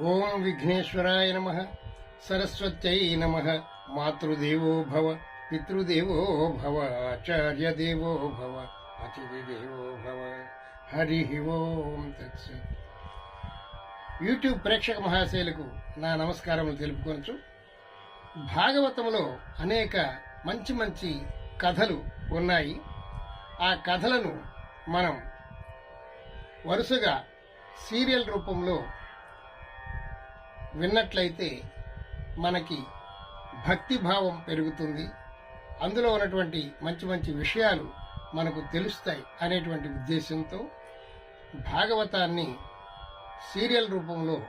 ఓం విఘ్నేశ్వరాయ నమ. సరస్వత్యై నమ. మాతృదేవో భవ పితృదేవో భవ ఆచార్య దేవో భవ అతిథిదేవో భవ. హరి ఓం తత్స. యూట్యూబ్ ప్రేక్షక మహాశైలకు నా నమస్కారములు తెలుపుకొనచ్చు భాగవతంలో అనేక మంచి మంచి కథలు ఉన్నాయి. ఆ కథలను మనం వరుసగా సీరియల్ రూపంలో విన్నట్లయితే మనకి భక్తి భావం పెరుగుతుంది. అందులో ఉన్నటువంటి మంచి మంచి విషయాలు మనకు తెలుస్తాయి అనేటువంటి ఉద్దేశంతో భాగవతాన్ని సీరియల్ రూపంలో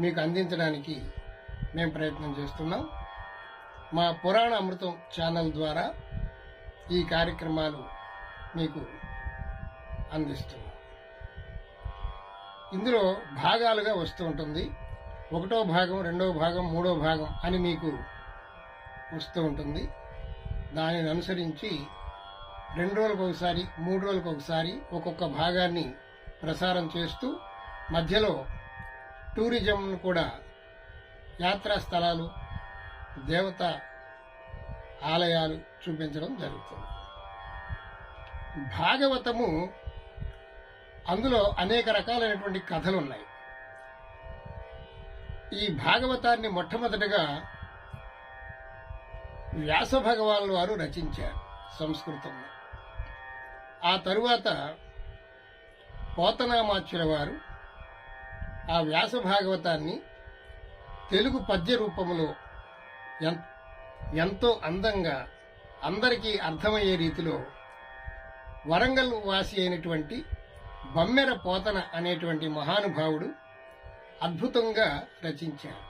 మీకు అందించడానికి మేము ప్రయత్నం చేస్తున్నాం. మా పురాణ అమృతం ఛానల్ ద్వారా ఈ కార్యక్రమాలు మీకు అందిస్తున్నాం. ఇందులో భాగాలుగా వస్తూ ఉంటుంది. ఒకటో భాగం రెండో భాగం మూడో భాగం అని మీకు వస్తూ ఉంటుంది. దానిని అనుసరించి రెండు రోజులకు ఒకసారి మూడు రోజులకు ఒకసారి ఒక్కొక్క భాగాన్ని ప్రసారం చేస్తూ మధ్యలో టూరిజంను కూడా యాత్రా స్థలాలు దేవత ఆలయాలు చూపించడం జరుగుతుంది. భాగవతము అందులో అనేక రకాలైనటువంటి కథలు ఉన్నాయి. ఈ భాగవతాన్ని మొట్టమొదటగా వ్యాస భగవాన్ వారు రచించారు సంస్కృతంలో. ఆ తరువాత పోతనామాచ్యుల వారు ఆ వ్యాస భాగవతాన్ని తెలుగు పద్య రూపంలో ఎన్- ఎంతో అందంగా అందరికీ అర్థమయ్యే రీతిలో వరంగల్ వాసి అయినటువంటి బమ్మెర పోతన అనేటువంటి మహానుభావుడు అద్భుతంగా రచించారు.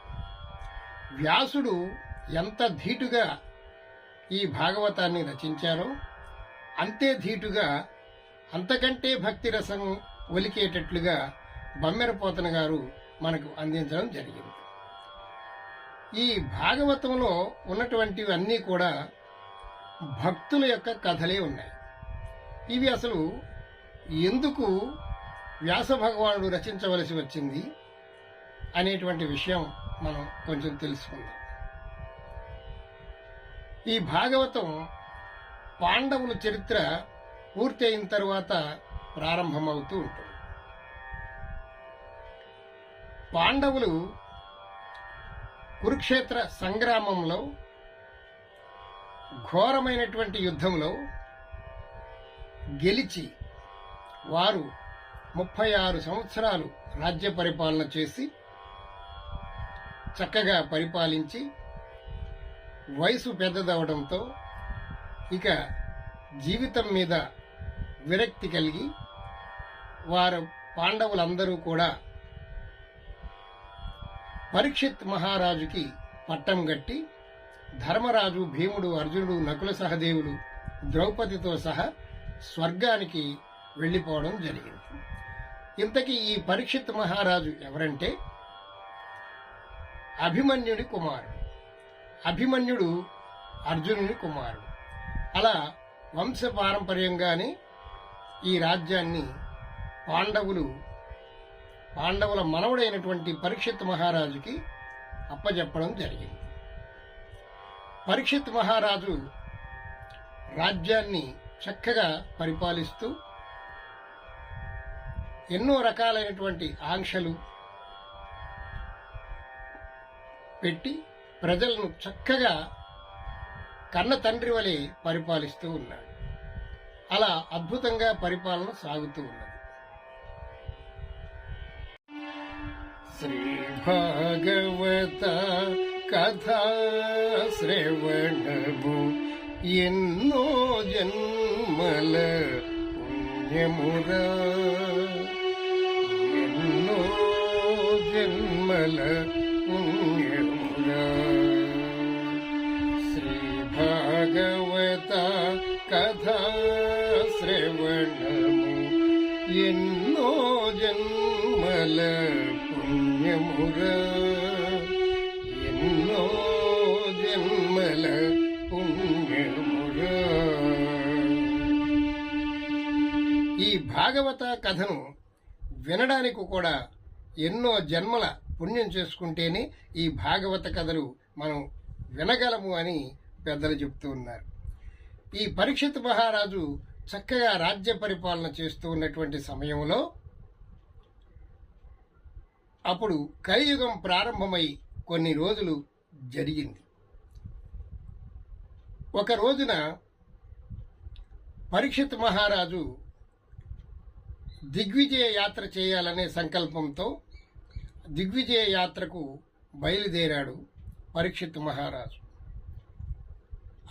వ్యాసుడు ఎంత ధీటుగా ఈ భాగవతాన్ని రచించారో అంతే ధీటుగా అంతకంటే భక్తి రసం ఒలికేటట్లుగా బమ్మెర పోతన గారు మనకు అందించడం జరిగింది. ఈ భాగవతంలో ఉన్నటువంటివన్నీ కూడా భక్తుల యొక్క కథలే ఉన్నాయి. ఇవి అసలు ఎందుకు వ్యాస భగవానుడు రచించవలసి వచ్చింది? అనేటువంటి విషయం మనం కొంచెం తెలుసుకుందాం. ఈ భాగవతం పాండవుల చరిత్ర పూర్తి అయిన తరువాత ప్రారంభమవుతూ ఉంటుంది. పాండవులు కురుక్షేత్ర సంగ్రామంలో ఘోరమైనటువంటి యుద్ధంలో గెలిచి వారు ముప్పై ఆరు సంవత్సరాలు రాజ్య పరిపాలన చేసి చక్కగా పరిపాలించి వయసు పెద్దదవడంతో ఇక జీవితం మీద విరక్తి కలిగి వారు పాండవులందరూ కూడా పరీక్షిత్ మహారాజుకి పట్టం గట్టి ధర్మరాజు భీముడు అర్జునుడు నకుల సహదేవుడు ద్రౌపదితో సహా స్వర్గానికి వెళ్ళిపోవడం జరిగింది. ఇంతకీ ఈ పరీక్షిత్ మహారాజు ఎవరంటే అభిమన్యుడి కుమారుడు. అభిమన్యుడు అర్జునుని కుమారుడు. అలా వంశ పారంపర్యంగానే ఈ రాజ్యాన్ని పాండవులు పాండవుల మనవుడైనటువంటి పరీక్షిత్ మహారాజుకి అప్పజెప్పడం జరిగింది. పరీక్షిత్ మహారాజు రాజ్యాన్ని చక్కగా పరిపాలిస్తూ ఎన్నో రకాలైనటువంటి ఆంక్షలు పెట్టి ప్రజలను చక్కగా కన్న తండ్రి వలె పరిపాలిస్తూ ఉన్నాడు. అలా అద్భుతంగా పరిపాలన సాగుతూ ఉన్నది. శ్రీ భాగవత కథ శ్రవణము ఎన్నో జన్మల పుణ్యమురా. ఎన్నో జన్మల పుణ్యమురా శ్రీ భాగవత కథా శ్రవణము ఎన్నో జన్మల పుణ్యమురా ఎన్నో జన్మల పుణ్యమురా ఈ భాగవత కథను వినడానికి కూడా ఎన్నో జన్మల పుణ్యం చేసుకుంటేనే ఈ భాగవత కథలు మనం వినగలము అని పెద్దలు చెప్తూ ఉన్నారు. ఈ పరీక్షిత్ మహారాజు చక్కగా రాజ్య పరిపాలన చేస్తూ ఉన్నటువంటి సమయంలో అప్పుడు కలియుగం ప్రారంభమై కొన్ని రోజులు జరిగింది. ఒక రోజున పరీక్షిత్ మహారాజు దిగ్విజయ యాత్ర చేయాలనే సంకల్పంతో దిగ్విజయ యాత్రకు బయలుదేరాడు పరీక్షిత్ మహారాజు.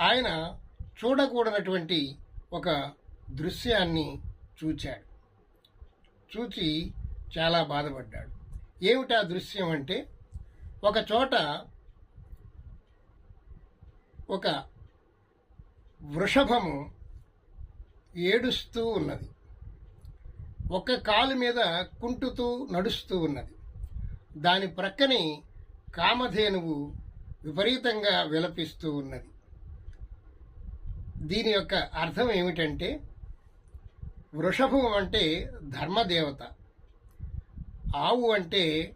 ఆయన చూడకూడనటువంటి ఒక దృశ్యాన్ని చూచాడు. చూచి చాలా బాధపడ్డాడు. ఏమిటా దృశ్యం అంటే ఒక చోట ఒక వృషభము ఏడుస్తూ ఉన్నది. ఒక కాలు మీద కుంటుతూ నడుస్తూ ఉన్నది. దాని ప్రక్కనే కామధేనువు విపరీతంగా విలపిస్తూ ఉన్నది. దీని యొక్క అర్థం ఏమిటంటే వృషభం అంటే ధర్మదేవత ఆవు అంటే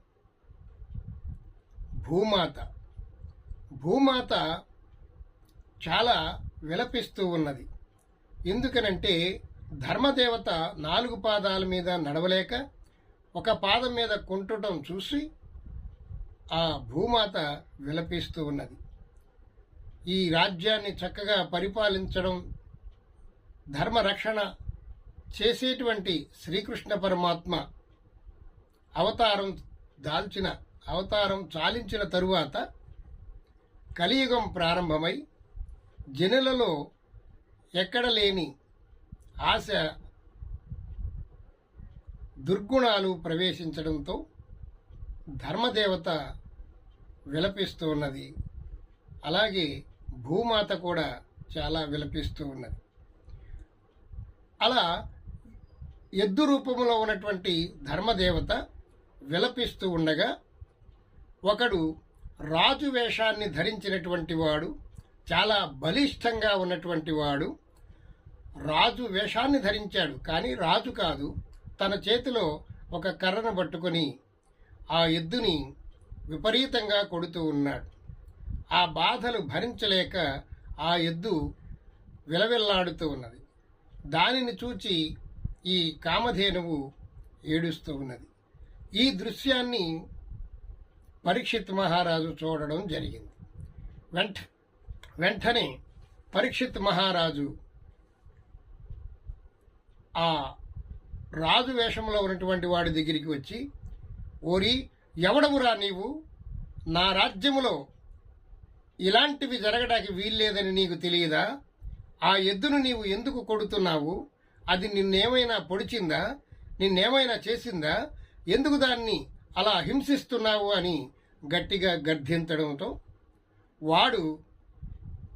భూమాత. భూమాత చాలా విలపిస్తూ ఉన్నది. ఎందుకనంటే ధర్మదేవత నాలుగు పాదాల మీద నడవలేక ఒక పాదం మీద కుంటుటం చూసి ఆ భూమాత విలపిస్తూ ఉన్నది. ఈ రాజ్యాన్ని చక్కగా పరిపాలించడం ధర్మరక్షణ చేసేటువంటి శ్రీకృష్ణ పరమాత్మ అవతారం దాల్చిన అవతారం చాలించిన తరువాత కలియుగం ప్రారంభమై జనులలో ఎక్కడ లేని ఆశ దుర్గుణాలు ప్రవేశించడంతో ధర్మదేవత విలపిస్తూ ఉన్నది. అలాగే భూమాత కూడా చాలా విలపిస్తూ ఉన్నది. అలా ఎద్దు రూపంలో ఉన్నటువంటి ధర్మదేవత విలపిస్తూ ఉండగా ఒకడు రాజు వేషాన్ని ధరించినటువంటి వాడు చాలా బలిష్టంగా ఉన్నటువంటి వాడు రాజు వేషాన్ని ధరించాడు. కానీ రాజు కాదు తన చేతిలో ఒక కర్రను పట్టుకొని ఆ ఎద్దుని విపరీతంగా కొడుతూ ఉన్నాడు. ఆ బాధలు భరించలేక ఆ ఎద్దు విలవిల్లాడుతూ ఉన్నది. దానిని చూచి ఈ కామధేనువు ఏడుస్తూ ఉన్నది. ఈ దృశ్యాన్ని పరీక్షిత్ మహారాజు చూడడం జరిగింది. వెంట వెంటనే పరీక్షిత్ మహారాజు ఆ రాజు వేషంలో ఉన్నటువంటి వాడి దగ్గరికి వచ్చి ఓరి ఎవడవురా నీవు? నా రాజ్యములో ఇలాంటివి జరగడానికి వీల్లేదని నీకు తెలియదా? ఆ ఎద్దును నీవు ఎందుకు కొడుతున్నావు? అది నిన్నేమైనా పొడిచిందా? నిన్నేమైనా చేసిందా? ఎందుకు దాన్ని అలా హింసిస్తున్నావు? అని గట్టిగా గర్ధించడంతో వాడు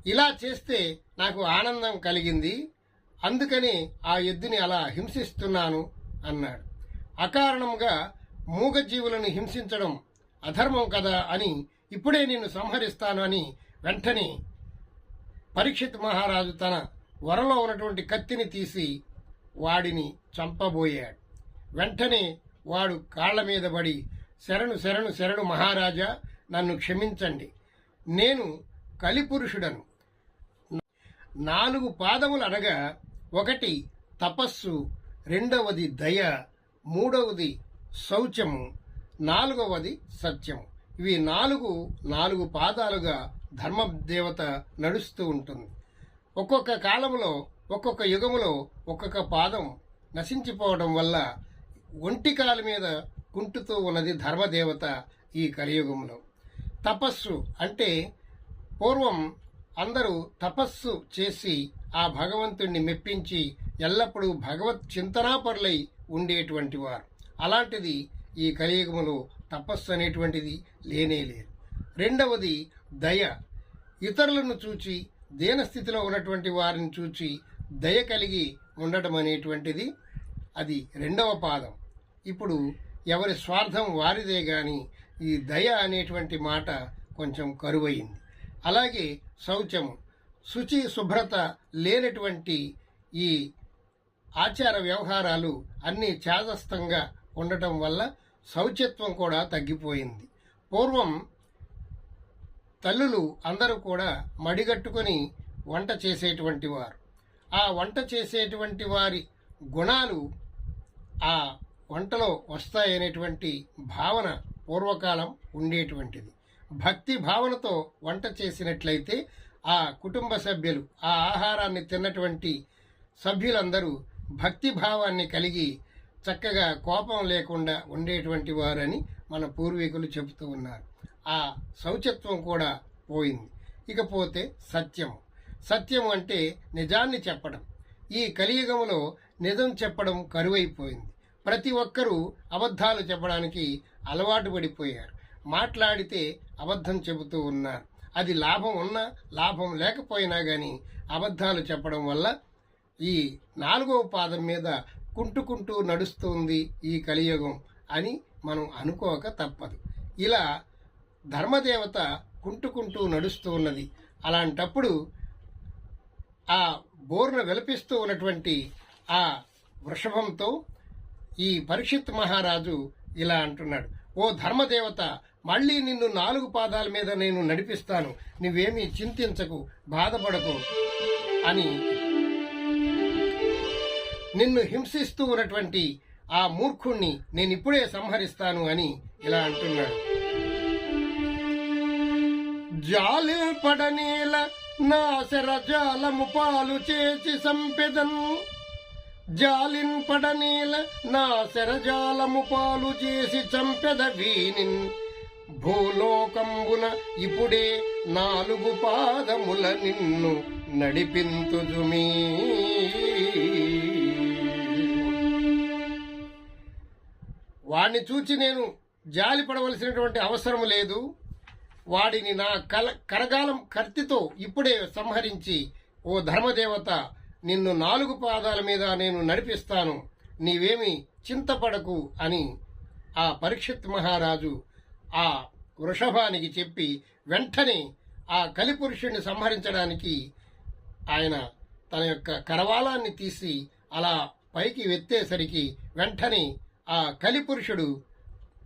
ఇలా చేస్తే నాకు ఆనందం కలిగింది. అందుకని ఆ ఎద్దుని అలా హింసిస్తున్నాను అన్నాడు. అకారణంగా మూగజీవులను హింసించడం అధర్మం కదా అని ఇప్పుడే నిన్ను సంహరిస్తాను అని వెంటనే పరీక్షిత్ మహారాజు తన వరలో ఉన్నటువంటి కత్తిని తీసి వాడిని చంపబోయాడు. వెంటనే వాడు కాళ్ళ మీద పడి శరణు శరణు శరణు మహారాజా నన్ను క్షమించండి. నేను కలిపురుషుడను. నాలుగు పాదములు అనగా ఒకటి తపస్సు రెండవది దయ మూడవది శౌచము నాలుగవది సత్యము. ఇవి నాలుగు నాలుగు పాదాలుగా ధర్మదేవత నడుస్తూ ఉంటుంది. ఒక్కొక్క కాలంలో ఒక్కొక్క యుగములో ఒక్కొక్క పాదం నశించిపోవడం వల్ల ఒంటి కాలు మీద కుంటుతూ ఉన్నది ధర్మదేవత ఈ కలియుగంలో. తపస్సు అంటే పూర్వం అందరూ తపస్సు చేసి ఆ భగవంతుణ్ణి మెప్పించి ఎల్లప్పుడూ భగవత్ చింతనాపరులై ఉండేటువంటి వారు. అలాంటిది ఈ కలియుగములో తపస్సు అనేటువంటిది లేనే లేదు. రెండవది దయ. ఇతరులను చూచి దీనస్థితిలో ఉన్నటువంటి వారిని చూచి దయ కలిగి ఉండటం అనేటువంటిది అది రెండవ పాదం. ఇప్పుడు ఎవరి స్వార్థం వారిదే గాని ఈ దయ అనేటువంటి మాట కొంచెం కరువైంది. అలాగే శౌచము. శుచి శుభ్రత లేనటువంటి ఈ ఆచార వ్యవహారాలు అన్నీ చాదస్తంగా ఉండటం వల్ల శౌచత్వం కూడా తగ్గిపోయింది. పూర్వం తల్లులు అందరూ కూడా మడిగట్టుకొని వంట చేసేటువంటి వారు. ఆ వంట చేసేటువంటి వారి గుణాలు ఆ వంటలో వస్తాయనేటువంటి భావన పూర్వకాలం ఉండేటువంటిది. భక్తి భావనతో వంట చేసినట్లయితే ఆ కుటుంబ సభ్యులు ఆ ఆహారాన్ని తిన్నటువంటి సభ్యులందరూ భక్తి భావాన్ని కలిగి చక్కగా కోపం లేకుండా ఉండేటువంటి వారని మన పూర్వీకులు చెబుతూ ఉన్నారు. ఆ శౌచత్వం కూడా పోయింది. ఇకపోతే సత్యం సత్యం అంటే నిజాన్ని చెప్పడం. ఈ కలియుగంలో నిజం చెప్పడం కరువైపోయింది. ప్రతి ఒక్కరూ అబద్ధాలు చెప్పడానికి అలవాటు పడిపోయారు. మాట్లాడితే అబద్ధం చెబుతూ ఉన్నారు. అది లాభం ఉన్నా లాభం లేకపోయినా కానీ అబద్ధాలు చెప్పడం వల్ల ఈ నాలుగవ పాదం మీద కుంటుకుంటూ నడుస్తుంది ఈ కలియుగం అని మనం అనుకోక తప్పదు. ఇలా ధర్మదేవత కుంటుకుంటూ నడుస్తూ ఉన్నది. అలాంటప్పుడు ఆ బోర్న విలపిస్తూ ఉన్నటువంటి ఆ వృషభంతో ఈ పరీక్షిత్ మహారాజు ఇలా అంటున్నాడు. ఓ ధర్మదేవత మళ్ళీ నిన్ను నాలుగు పాదాల మీద నేను నడిపిస్తాను. నువ్వేమీ చింతించకు బాధపడకు అని నిన్ను హింసిస్తూ ఉన్నటువంటి ఆ మూర్ఖుణ్ణి నేను ఇప్పుడే సంహరిస్తాను అని ఇలా అంటున్నాడు. జాలి పడనేల నా శరజాలము పాలు చేసి సంపెదను జాలిన్ పడనీల నా శరజాలము పాలు చేసి చంపెద వీనిన్. భూలోకంబున ఇప్పుడే నాలుగు పాదముల నిన్ను నడిపింతుజుమీ వాణ్ణి చూచి నేను జాలి పడవలసినటువంటి అవసరం లేదు. వాడిని నా కల కరగాలం కర్తితో ఇప్పుడే సంహరించి ఓ ధర్మదేవత నిన్ను నాలుగు పాదాల మీద నేను నడిపిస్తాను. నీవేమి చింతపడకు అని ఆ పరీక్షిత్ మహారాజు ఆ వృషభానికి చెప్పి వెంటనే ఆ కలిపురుషుణ్ణి సంహరించడానికి ఆయన తన యొక్క కరవాలాన్ని తీసి అలా పైకి వెత్తేసరికి వెంటనే ఆ కలిపురుషుడు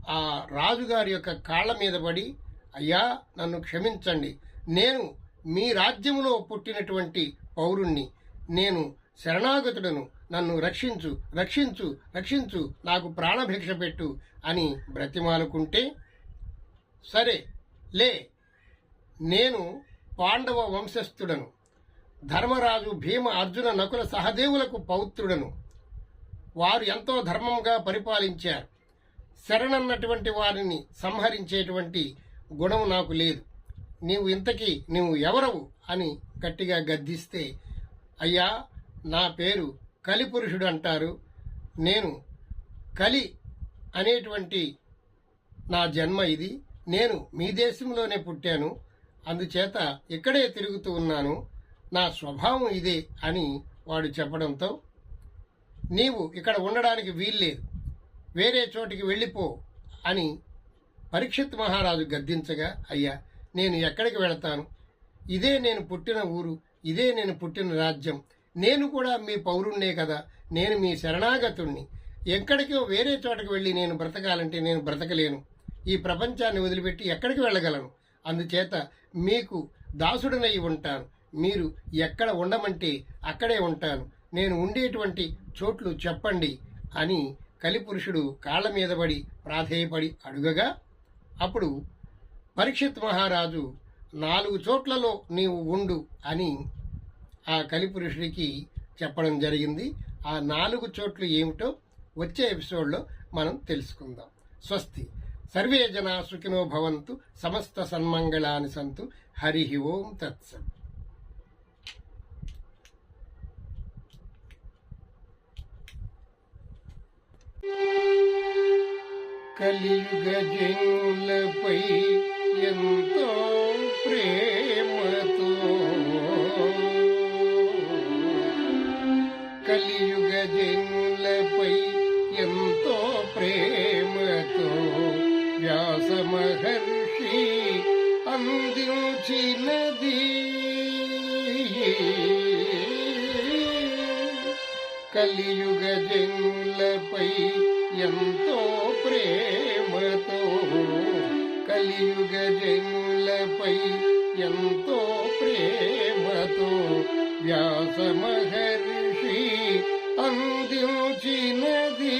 ఆ రాజుగారి యొక్క కాళ్ళ మీద పడి అయ్యా నన్ను క్షమించండి. నేను మీ రాజ్యములో పుట్టినటువంటి పౌరుణ్ణి. నేను శరణాగతుడను. నన్ను రక్షించు రక్షించు రక్షించు. నాకు ప్రాణభిక్ష పెట్టు అని బ్రతిమాలుకుంటే సరే లే నేను పాండవ వంశస్థుడను. ధర్మరాజు భీమ అర్జున నకుల సహదేవులకు పౌత్రుడను. వారు ఎంతో ధర్మంగా పరిపాలించారు. శరణన్నటువంటి వారిని సంహరించేటువంటి గుణం నాకు లేదు. నీవు ఇంతకీ నువ్వు ఎవరవు అని గట్టిగా గద్దిస్తే అయ్యా నా పేరు కలిపురుషుడు అంటారు నేను కలి అనేటువంటి నా జన్మ ఇది. నేను మీ దేశంలోనే పుట్టాను. అందుచేత ఇక్కడే తిరుగుతూ ఉన్నాను. నా స్వభావం ఇదే అని వాడు చెప్పడంతో నీవు ఇక్కడ ఉండడానికి వీల్లేదు. వేరే చోటికి వెళ్ళిపో అని పరీక్షిత్ మహారాజు గద్దించగా అయ్యా నేను ఎక్కడికి వెళతాను? ఇదే నేను పుట్టిన ఊరు. ఇదే నేను పుట్టిన రాజ్యం. నేను కూడా మీ పౌరుణ్ణే కదా. నేను మీ శరణాగతుణ్ణి. ఎక్కడికో వేరే చోటకి వెళ్ళి నేను బ్రతకాలంటే నేను బ్రతకలేను. ఈ ప్రపంచాన్ని వదిలిపెట్టి ఎక్కడికి వెళ్ళగలను? అందుచేత మీకు దాసుడనై ఉంటాను. మీరు ఎక్కడ ఉండమంటే అక్కడే ఉంటాను. నేను ఉండేటువంటి చోట్లు చెప్పండి అని కలిపురుషుడు కాళ్ళ మీద పడి ప్రాధేయపడి అడుగగా అప్పుడు పరీక్షిత్ మహారాజు నాలుగు చోట్లలో నీవు ఉండు అని ఆ కలిపురుషుడికి చెప్పడం జరిగింది. ఆ నాలుగు చోట్లు ఏమిటో వచ్చే ఎపిసోడ్లో మనం తెలుసుకుందాం. స్వస్తి. సర్వే జనా సుఖినో భవంతు సమస్త సన్మంగళాని సంతు హరి ఓం తత్స కలియుగ జనులపై ఎంతో ప్రేమతో. కలియుగ జనులపై ఎంతో ప్రేమతో వ్యాస మహర్షి అందించినది. కలియుగ జనులపై ఎంతో ప్రేమ కలియుగ జనులపై ఎంతో ప్రేమతో వ్యాస మహర్షి అందించినది.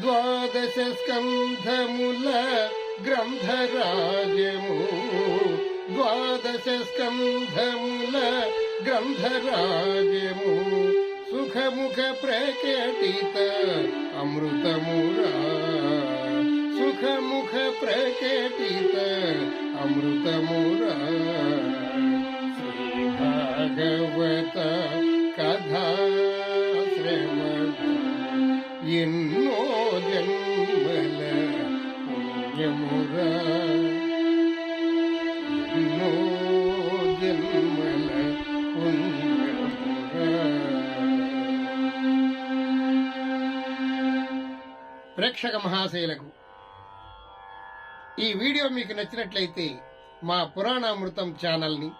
ద్వాదశ స్కంధముల గ్రంథరాజము ద్వాదశ స్కంధముల గ్రంథరాజము సుఖముఖ ప్రకటిత అమృతమురా. ముఖ ముఖ ప్రకటిత అమృతమురా. శ్రీ భాగవత కథా శ్రవణ. ఎన్నో జన్మల పుణ్యమురా. ఎన్నో జన్మల పుణ్యమురా. ప్రేక్షక మహాశైలకు ఈ వీడియో మీకు నచ్చినట్లయితే మా పురాణామృతం ఛానల్ని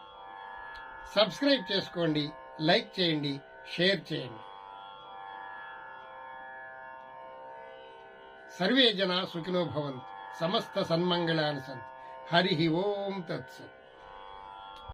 సబ్స్క్రైబ్ చేసుకోండి లైక్ చేయండి షేర్ చేయండి. సర్వే జన సుఖినో భవంతు సమస్త సన్మంగళాని సంతు హరి ఓం తత్సత్.